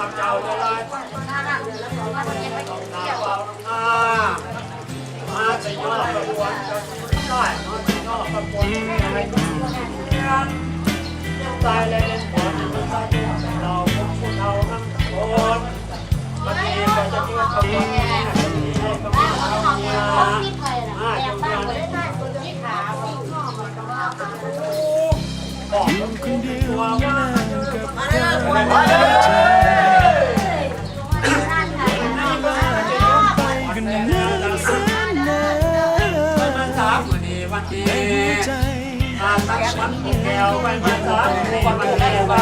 มาเจ้าจะลายต้องตามาจะย่อกระบวนจะได้มาจะย่อกระบวนอะไรก็ตายเลยเล่นบอลมันตายเราพวกเราทั้งคนวันนี้ก็จะมีขบวนให้ขบเราเนี่ยอาจจะมีอะไรบอกคนเดียวว่า มาสามวันมันแก้วไป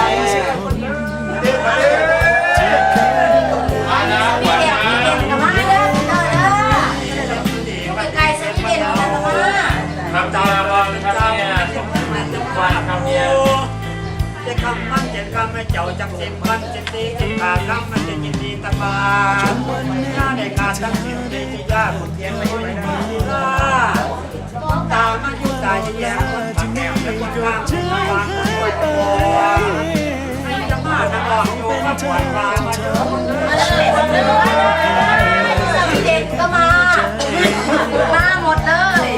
ทำตาบอลทำเนี่ยวันทำเนี่ยจะคำมันจะคำให้เจ้าจักสิบวันสิบตีสิบขาคำมันจะยินดีตะบานถ้าได้การตั้งสิบตีที่ยากคนเทียนไม่ไม่ได้ตามันยุ่ งตายแย่คนปากแก้วเป็นคนข้างวางคนป่วยตัวจะมาจะบอกอยู่าปวดวามาเจอเด็กก็มา มาหมดเลย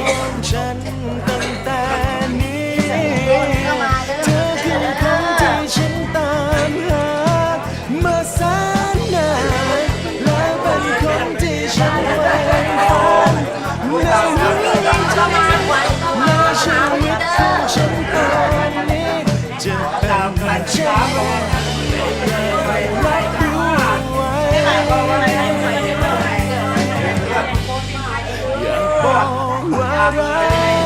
ฉันตั้งแต่นี้ ก็มาเอคือคนที่ฉันตามมาแสนเป็นคนที่ฉันใฝ่ฝันในหัวใจก็มาวันก็ในมาชีวิตของฉันตอนนี้จะเป็นแบบเช่นไรรับรู้ไว้อยากบอกว่ารัก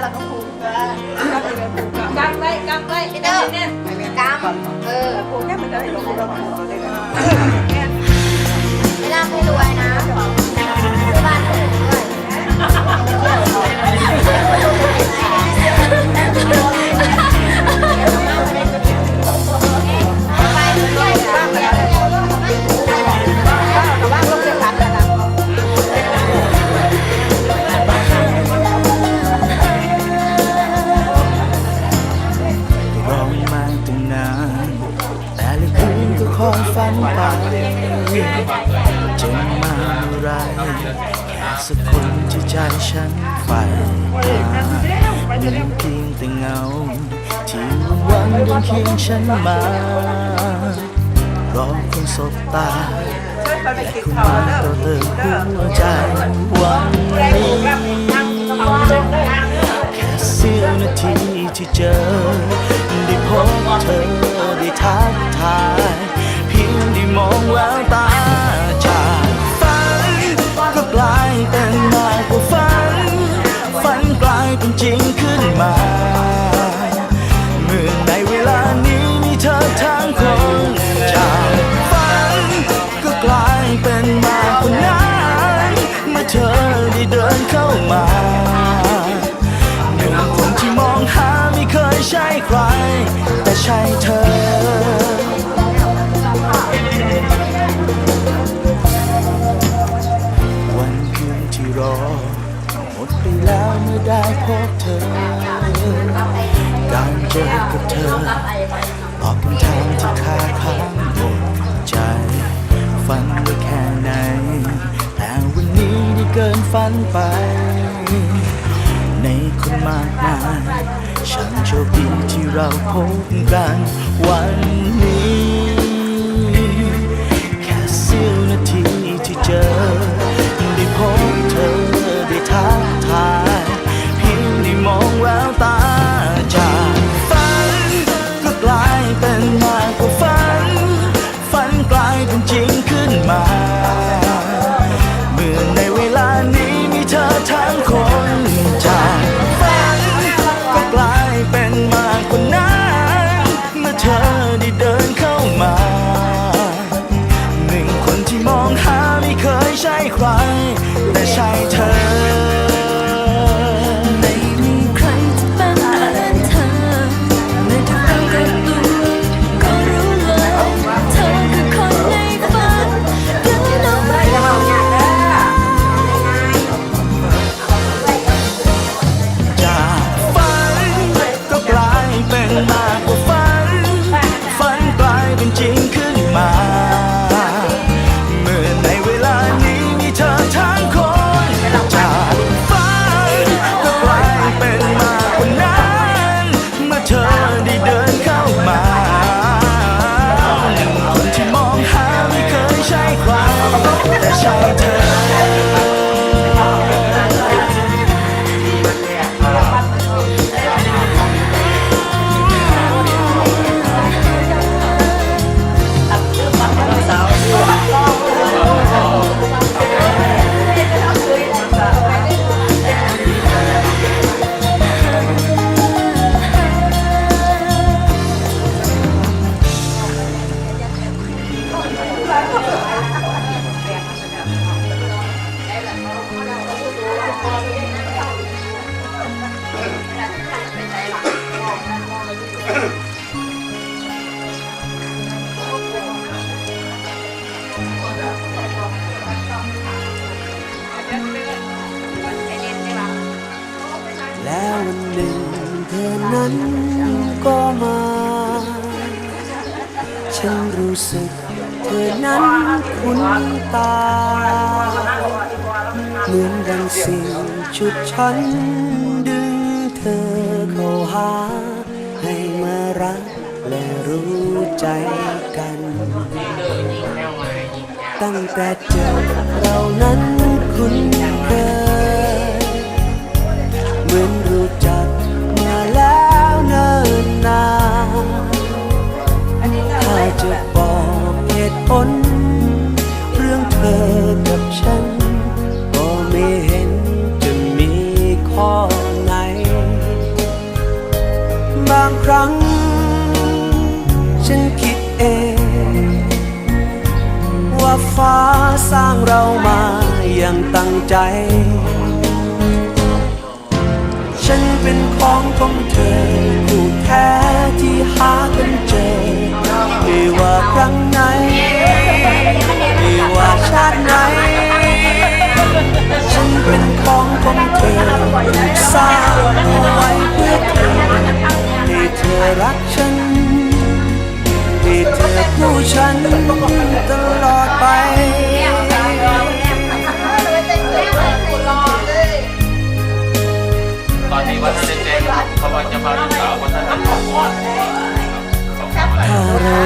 เราจะสาลักผูกกำไว้กำไว้พี่เด้อ กำเออ ผูกแค่มันจะได้ลงเวลาไม่ รแค่สักคนที่ใจฉันใฝ่หนึ่เพียงแต่เงา ที่วันเดินเคียงฉันมารอคนสบตาและคุณมาเต่อเติมหัวใจวันนี้แค่เสี้ยวนาทีที่เจอ ได้พบเธอได้ทักทาย เพียงได้มองแววตา ใช่เธอ วันคืนที่รอ หมดไปแล้วเมื่อได้พบเธอ การเจอกับเธอตอบคำถามที่คาค้างหมดใจ ฝันไว้แค่ไหน แต่วันนี้ได้เกินฝันไป ในคนมากมาย ฉันโชคดีที่เราพบกันวัน แล้ววันหนึ่งเธอนั้นก็มา ฉันรู้สึกเธอนั้นคุ้นตา เหมือนดังสิ่งชุดฉัน ดึงเธอเข้าหา ให้มารักและรู้ใจกัน ตั้งแต่เจอเรานั้นคุ้นเคยเหมือนรู้จักมาแล้วเนิ่นนานถ้าจะบอกเหตุผล เรามาอย่างตั้งใจ ฉันเป็นของของเธอคู่แท้ที่หากันเจอ ไม่ว่าครั้งไหน ไม่ว่าชาติไหน ฉันเป็นของของเธอถูกสร้างเอาไว้เพื่อเธอให้เธอรักฉันให้เธอคู่ฉันตลอดไป ตอนนี้วัดท่านไ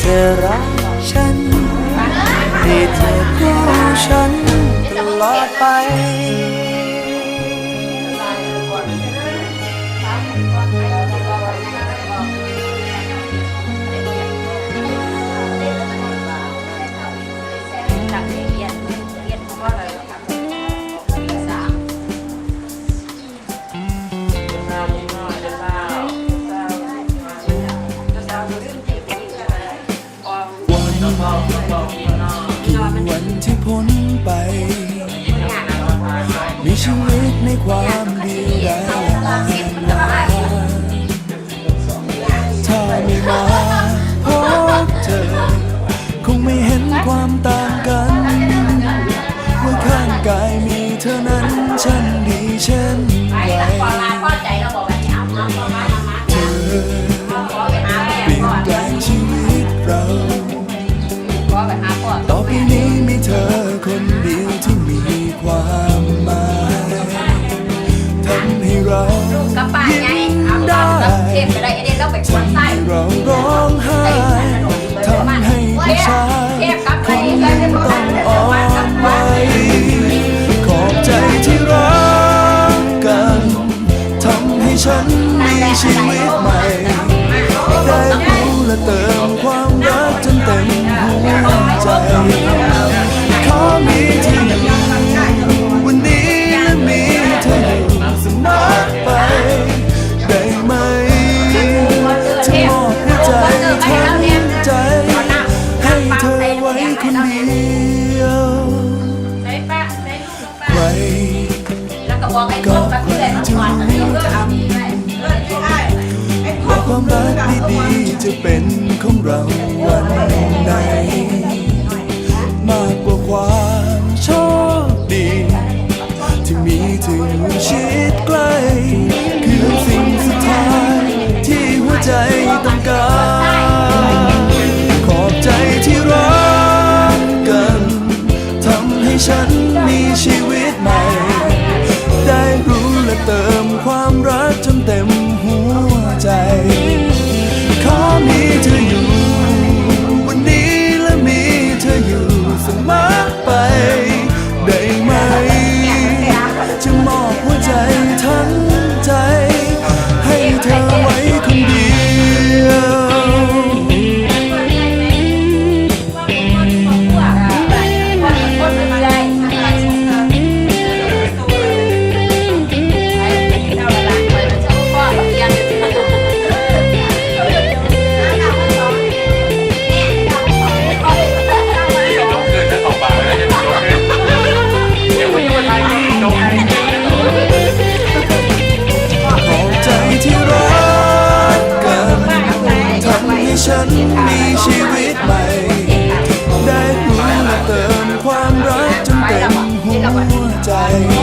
เธอรักฉันให้เธอคู่ฉันตลอดไป กี่วันที่พ้นไป มีชีวิตในความเดียวดายถ้าไม่มาพบเธอ คงไม่เห็นความต่างกันว่าข้างกายมีเธอนั้นฉันดีเช่นไร วันไส้เรารอ มาก่าดีไว้เออที่ไอ้และความรักดีๆจะเป็นของเราวันไหนมากกว่าความโชคดี ที่มีถึงชิดใกล้คือสิ่งสุดท้ายที่หัวใจต้องการ Bye.